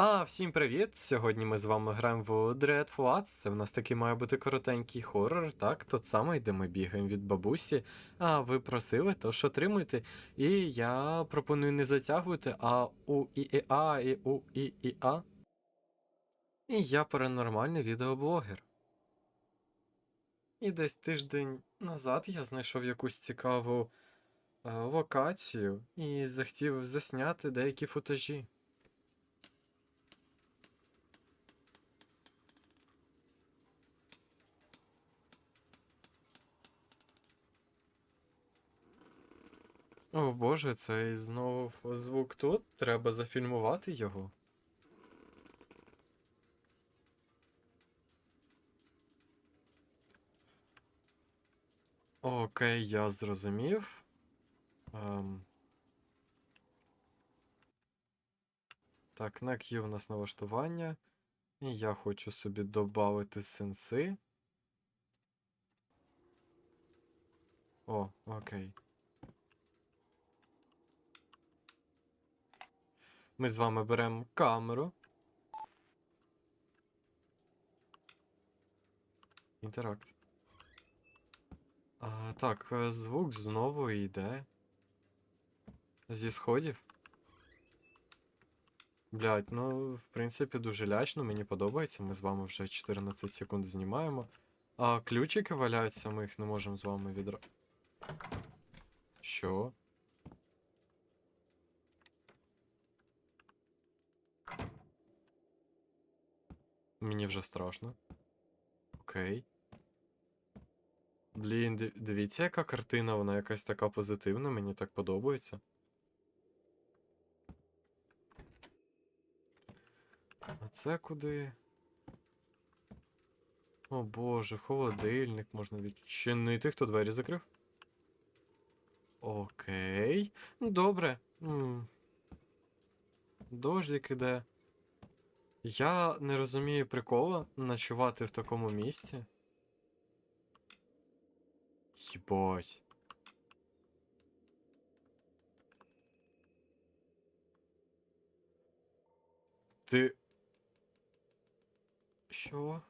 А, всім привіт! Сьогодні ми з вами граємо в Dread Floods. Це в нас такий має бути коротенький хоррор, так? Тот самий, де ми бігаємо від бабусі. А ви просили, тож отримуйте. І я пропоную не затягувати, а у і і у і і. І я паранормальний відеоблогер. І десь тиждень назад я знайшов якусь цікаву е, локацію і захотів засняти деякі футажі. О боже, цей знову звук тут. Треба зафільмувати його. Окей, я зрозумів. Ем... Так, на Q у нас налаштування. І я хочу собі додати сенси. О, окей. Ми з вами беремо камеру. Інтеракт. А, так, е, звук знову йде. Зі сходів. Блять, ну, в принципі, дуже лячно, мені подобається. Ми з вами вже 14 секунд знімаємо. А ключики валяються, ми їх не можемо з вами відра. Що? Мені вже страшно. Окей. Блін, дивіться, яка картина, вона якась така позитивна, мені так подобається. А це куди? О боже, холодильник можна відчинити. Хто двері закрив? Окей. Ну, Добре. Дождик іде. Я не розумію прикола ночувати в такому місці. Єбать. Ти. Що?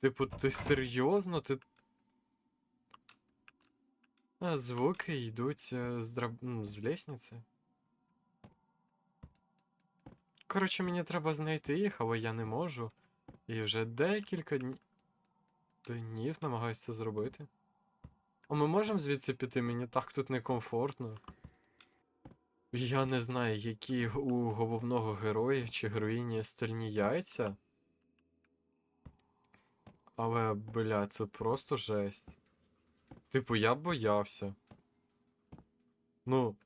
Типу, ти серйозно? Ти. А, звуки йдуть е, з драб... з лестниці. Коротше, мені треба знайти їх, але я не можу. І вже декілька днів. Днів намагаюся це зробити. А ми можемо звідси піти? Мені так тут некомфортно. Я не знаю, які у головного героя чи героїні стальні яйця. Але, бля, це просто жесть. Типу, я боявся. Ну.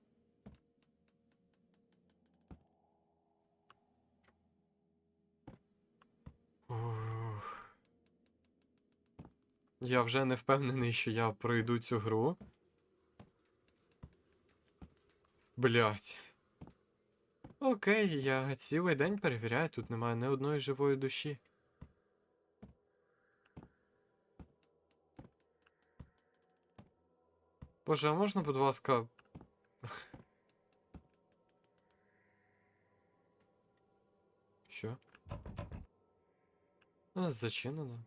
Я вже не впевнений, що я пройду цю гру. Блять. Окей, я цілий день перевіряю, тут немає ні одної живої душі. Боже, а можна, будь ласка. Що? Зачинено.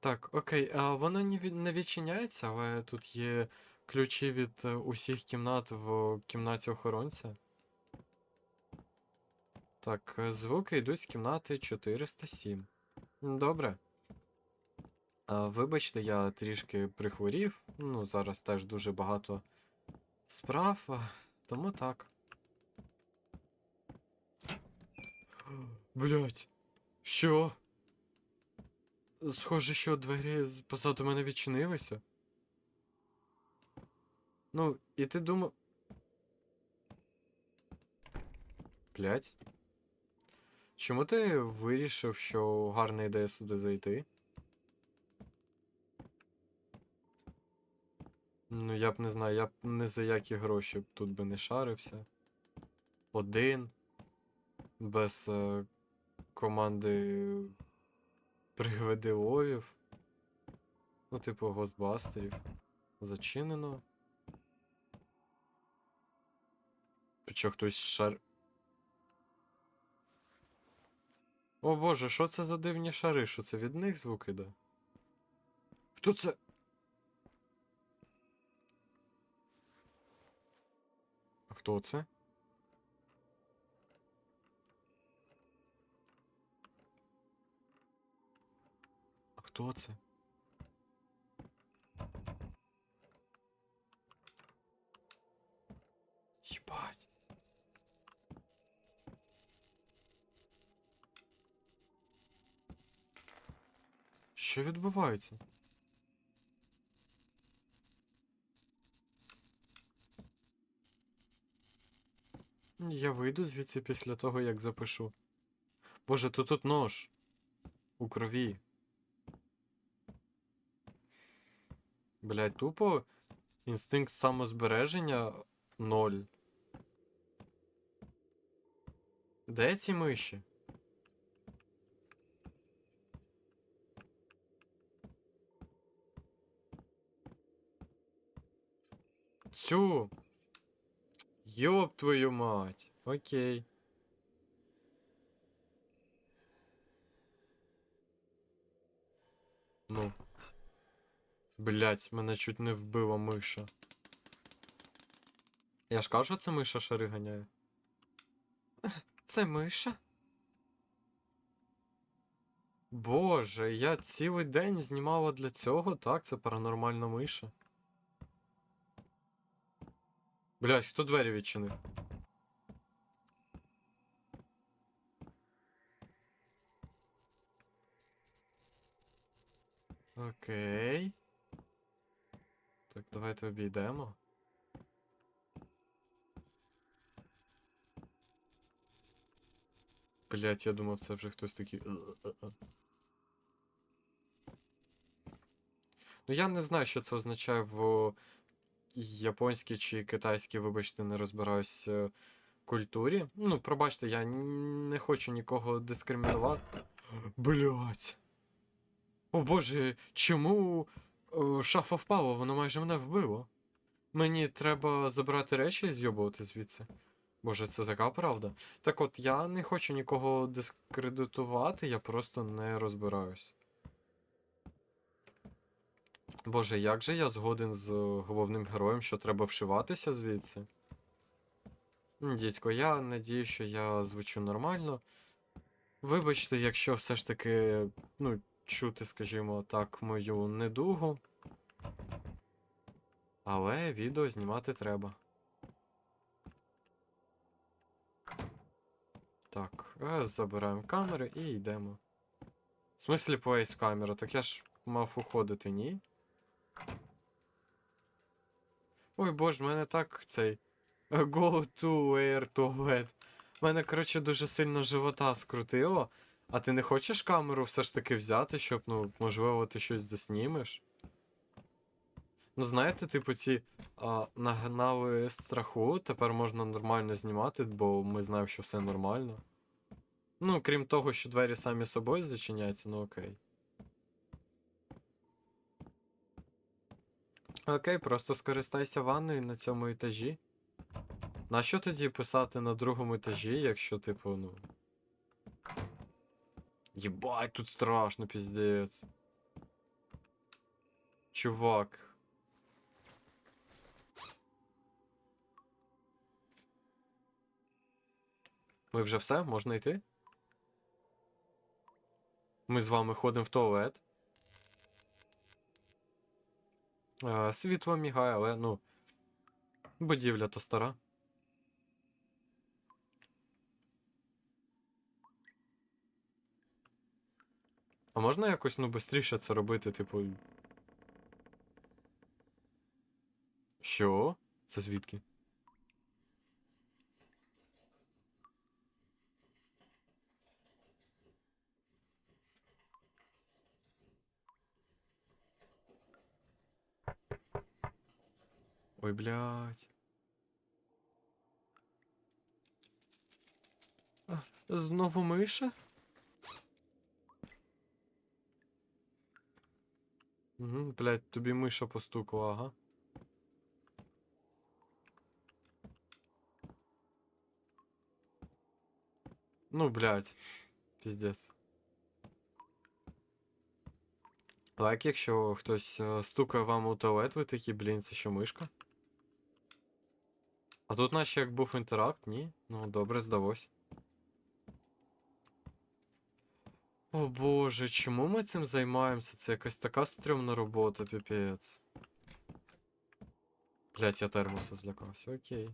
Так, окей, а воно не, від... не відчиняється, але тут є ключі від е, усіх кімнат в кімнаті охоронця. Так, е, звуки йдуть з кімнати 407. М, Добре. А, вибачте, я трішки прихворів. Ну, зараз теж дуже багато справ, тому так. Блять. Що? Схоже, що двері позаду мене відчинилися. Ну, і ти думав. Блять. Чому ти вирішив, що гарна ідея сюди зайти? Ну, я б не знаю, я б не за які гроші тут би не шарився. Один. Без е, команди приведи овів. Ну, типу, госбастерів. Зачинено. Що хтось шар. О боже, що це за дивні шари? Що це від них звук іде? Хто це? А хто це? Хто це? Єбать. Що відбувається? Я вийду звідси після того, як запишу. Боже, то тут нож. У крові. Блять, тупо інстинкт самозбереження ноль. Де ці миші? Цю. Ёб твою мать. Окей. Ну. Блять, мене чуть не вбила миша. Я ж кажу, це миша шари ганяє. Це миша? Боже, я цілий день знімала для цього, так, це паранормальна миша. Блять, хто двері відчинив? Окей. Так, давайте обійдемо. Блять, я думав, це вже хтось такий. Ну, я не знаю, що це означає в японській чи китайській, вибачте, не розбираюсь е, культурі. Ну, пробачте, я не хочу нікого дискримінувати. Блять. О боже, чому е, шафа впала? Воно майже мене вбило. Мені треба забрати речі і з'йобувати звідси. Боже, це така правда. Так от, я не хочу нікого дискредитувати, я просто не розбираюсь. Боже, як же я згоден з е, головним героєм, що треба вшиватися звідси? Дідько, я надію, що я звучу нормально. Вибачте, якщо все ж таки, ну, чути, скажімо так, мою недугу. Але відео знімати треба. Так, е, забираємо камери і йдемо. В смислі плейс камера? Так я ж мав уходити, ні? Ой боже, в мене так цей. Go to air toilet. Мене, коротше, дуже сильно живота скрутило. А ти не хочеш камеру все ж таки взяти, щоб, ну, можливо, ти щось заснімеш? Ну, знаєте, типу, ці а, нагнали страху, тепер можна нормально знімати, бо ми знаємо, що все нормально. Ну, крім того, що двері самі собою зачиняються, ну окей. Окей, просто скористайся ванною на цьому етажі. Нащо тоді писати на другому етажі, якщо, типу, ну. Єбать, тут страшно, піздець. Чувак. Ми вже все? Можна йти? Ми з вами ходимо в туалет. Е, світло мігає, але ну. Будівля то стара. А можна якось ну швидше це робити, типу. Що? Це звідки? Ой, блядь. Знову миша? Блять, тобі миша постукала, ага. Ну, блядь, піздець. Лайк, якщо хтось е, стукає вам у туалет, ви такі, блін, це що мишка. А тут наче як був інтеракт, ні? Ну, добре, здалось. О боже, чому ми цим займаємося? Це якась така стрьомна робота, піпець. Блять, я термоса злякався, окей.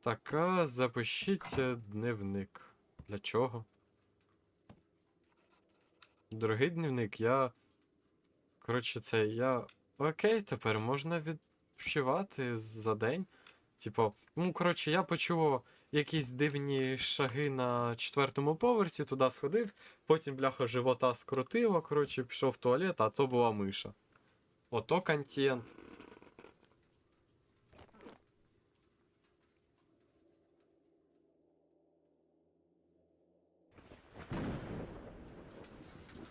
Так, а запишіть е, дневник. Для чого? Дорогий дневник, я. Коротше, це я. Окей, тепер можна відпочивати за день. Типу, ну, коротше, я почув якісь дивні шаги на четвертому поверсі, туди сходив, потім бляха живота скрутило, коротше, пішов в туалет, а то була миша. Ото контент.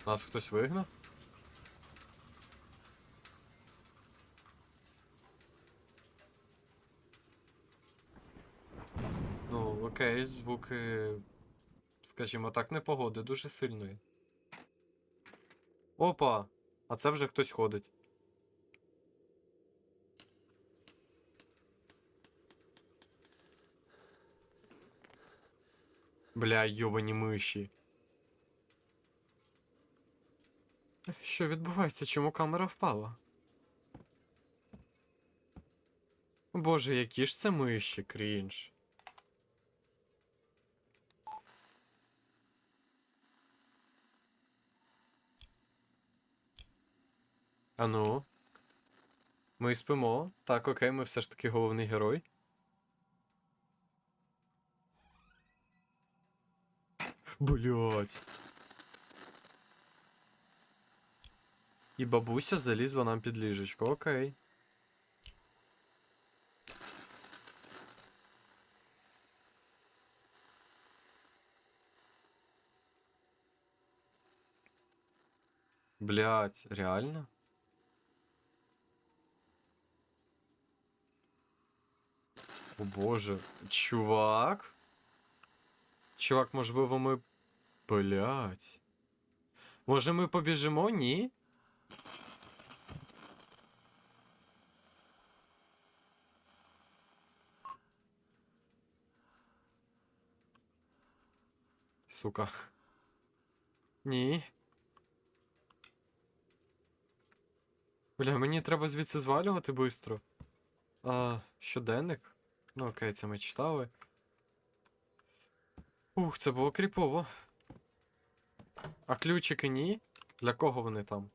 Нас хтось вигнав? Ну, окей, звуки, скажімо так, непогоди дуже сильної. Опа! А це вже хтось ходить. Бля, йобані миші. Що відбувається? Чому камера впала? Боже, які ж це миші, крінж. Ану. Ми спимо. Так, окей, ми все ж таки головний герой. Блять. І бабуся залізла нам під ліжечко, окей. Блять, реально? О боже, чувак? Чувак, можливо, ми. Блять. Може ми побіжимо? Ні? Сука. Ні. Бля, мені треба звідси звалювати бистро. А, щоденник? Ну окей, це ми читали. Ух, це було кріпово. А ключики ні? Для кого вони там?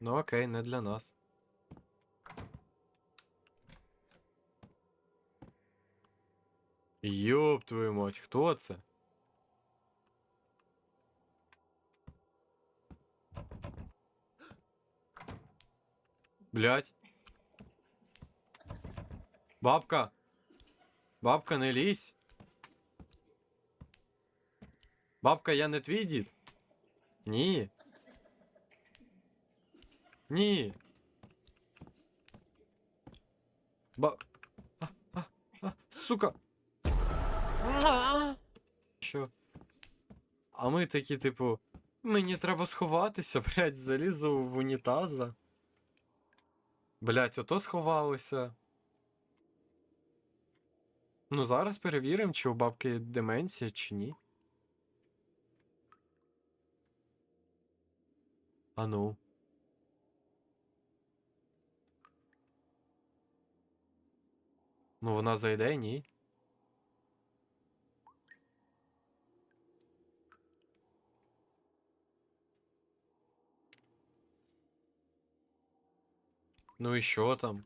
Ну окей, не для нас. Йоп твою мать, хто це? Блять. Бабка. Бабка, не лізь. Бабка, я не твій дід? Ні. Ні. Ба. А, а, а, сука. Що? А ми такі, типу, мені треба сховатися, блядь, залізу в унітаза. Блядь, ото сховалося. Ну, зараз перевіримо, чи у бабки деменція, чи ні. А ну. Ну, вона зайде, ні. Ну і що там?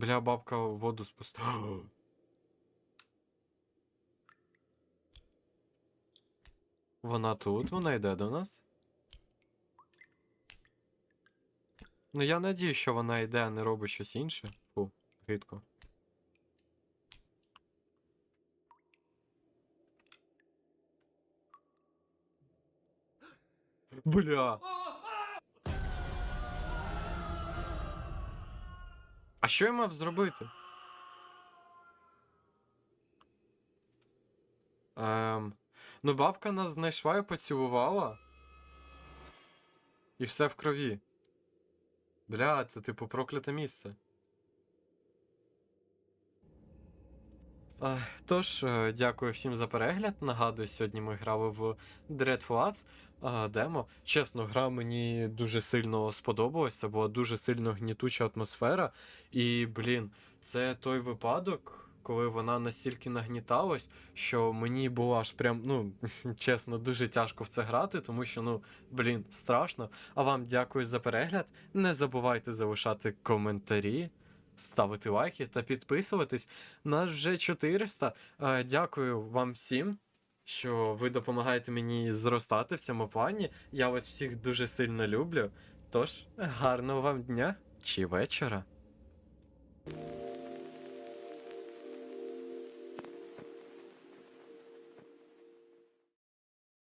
Бля, бабка воду спустила. Вона тут, вона йде до нас. Ну я надію, що вона йде, а не робить щось інше. Фу, гидко. Бля. А що я мав зробити? Ем, ну, бабка нас знайшла і поцілувала. І все в крові. Бля, це типу прокляте місце. Тож, е, дякую всім за перегляд. Нагадую, сьогодні ми грали в Dreadful Arts демо. Чесно, гра мені дуже сильно сподобалась. Це була дуже сильно гнітуча атмосфера. І, блін, це той випадок, коли вона настільки нагніталась, що мені було аж прям, ну, чесно, дуже тяжко в це грати, тому що, ну, блін, страшно. А вам дякую за перегляд. Не забувайте залишати коментарі. Ставити лайки та підписуватись. Нас вже 400. Е, Дякую вам всім, що ви допомагаєте мені зростати в цьому плані. Я вас всіх дуже сильно люблю. Тож, гарного вам дня чи вечора.